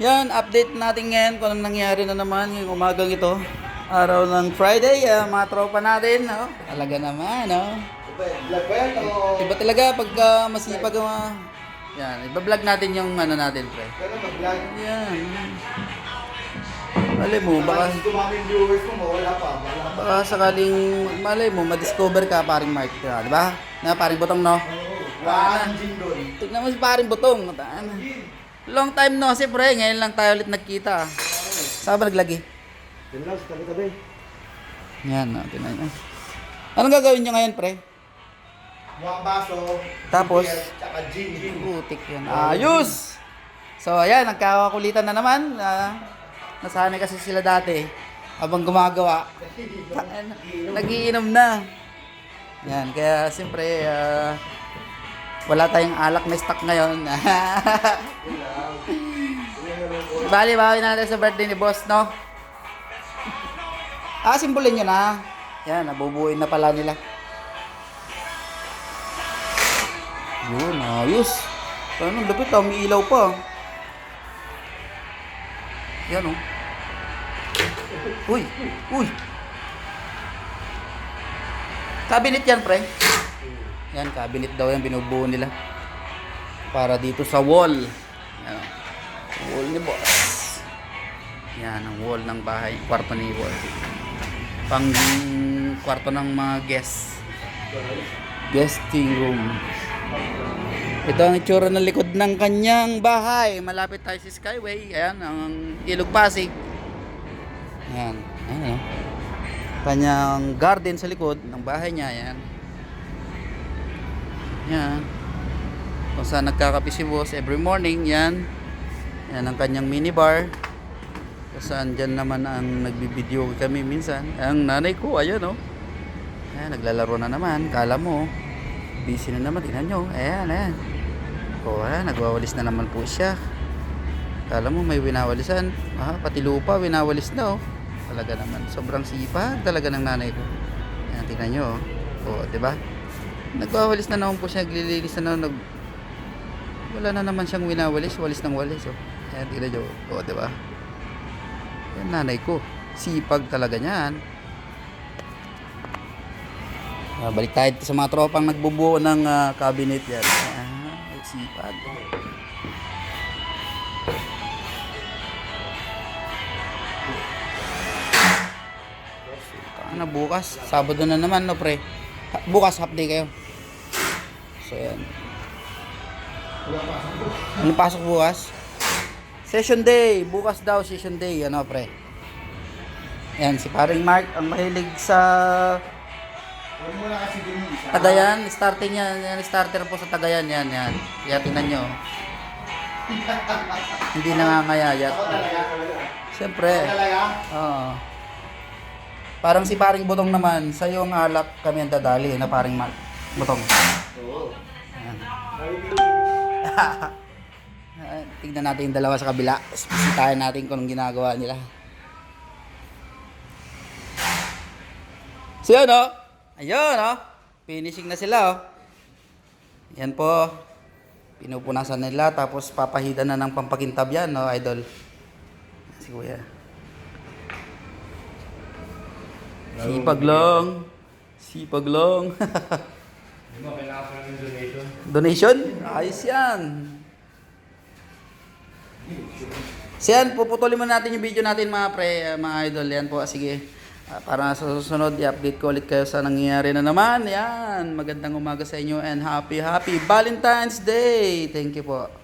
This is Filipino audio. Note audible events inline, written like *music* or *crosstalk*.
Yan, update natin ngayon kung anong nangyari na naman yung umagang ito. Araw ng Friday, ah, mga tropa natin. No? Talaga naman, no? Iba talaga pagka masipag ang mga... Yan, iba-vlog natin yung ano natin, pre. Pero mag-vlog. Yan. Malay mo, baka, Baka dumaming viewers mo, wala pa. Wala pa. baka sakaling, malay mo, madiscover ka paring Mark, di ba? Na paring butong, no? Wala. Tignan mo si paring butong. Long time no, si pre, ngayon lang tayo ulit nagkita. Saan ba naglagi? Yan lang, sa tabi-tabi. Yan, no, tinan nyo. Anong gagawin nyo ngayon, pre? Mukhang baso. Tapos? beer, Tsaka gin. Putik yan. Ayos! So, ayan, nagkakakulitan na naman. Uh, nasanay kasi sila dati. Habang gumagawa. Nagiinom na. Yan, kaya siyempre, ah, wala tayong alak na stock ngayon. *laughs* Bali, bawi natin sa birthday ni boss, no? Ah, simbolin nyo na. Yan, nabubuin na pala nila. Yun, ayos. Ano, lapit ah, may ilaw pa. Yan oh. Uy, uy. Cabinet yan, pre. Yan, cabinet daw yan, binubuo nila. Para dito sa wall. Yan oh. Wall ni boss. Yan, ang wall ng bahay, kwarto ni boss. Pang kwarto ng mga guests. Guesting room. Ito ang itsura ng likod ng kanyang bahay. Malapit tayo sa Skyway. Ayan, ang Ilog Pasig. Ayan. Ayan, oh. Kanyang garden sa likod ng bahay niya. Ayan. Ayan. Kung saan nagkakape si boss every morning. Yan. Yan ang kanyang minibar. Kung saan dyan naman ang nagbibideo kami minsan. Ang nanay ko, ayan oh. Ayan, naglalaro na naman. Kala mo, busy na naman. Tingnan nyo. Ayan, ayan. O, ayan, nagwawalis na naman po siya. Kala mo may winawalisan. Ah, pati lupa, winawalis na oh. Talaga naman. Sobrang sipag talaga ng nanay ko. Ayan, tingnan nyo oh. O, di ba? Nagwawalis na naman po siya. Naglilinis na naman. Nag... Wala na naman siyang winawalis. Walis ng walis. Oh. Ayan, tingnan nyo. O, di ba? Yan nanay ko. Sipag talaga niyan. Ah, balik tayo sa mga tropang nagbubuo ng ah, cabinet yan. Ah, sipag. Ano bukas? Sabado na naman no pre. Bukas half day kayo. So yan. Ano pasok bukas? Session day. Bukas daw session day. Ano pre? Yan, si paring Mark ang mahilig sa. Tagayan, starting yan, yan starter po sa Tagayan yan, yan. Kaya tingnan nyo. Hindi nangangayayat. Siyempre. Oo. Parang si paring Butong naman, sa yung alak kami ang dadali na paring Mark. Butong. Oo. *laughs* Tingnan natin yung dalawa sa kabila. Bisitahin natin kung anong ginagawa nila. So yun, oh. Ayun, oh. Finishing na sila, oh. Yan po. Pinupunasan nila, tapos papahida na ng pampakintab yan, no, idol. Si kuya. Sipag lang. Sipag lang. *laughs* Hindi mo, kailangan pa ng donation. Donation? Ayos yan. So yan, puputulin mo natin yung video natin mga pre, uh, mga idol. Yan po, sige. Ah, para sa susunod, i-update ko ulit kayo sa nangyayari na naman. Yan, magandang umaga sa inyo and happy, happy Valentine's Day. Thank you po.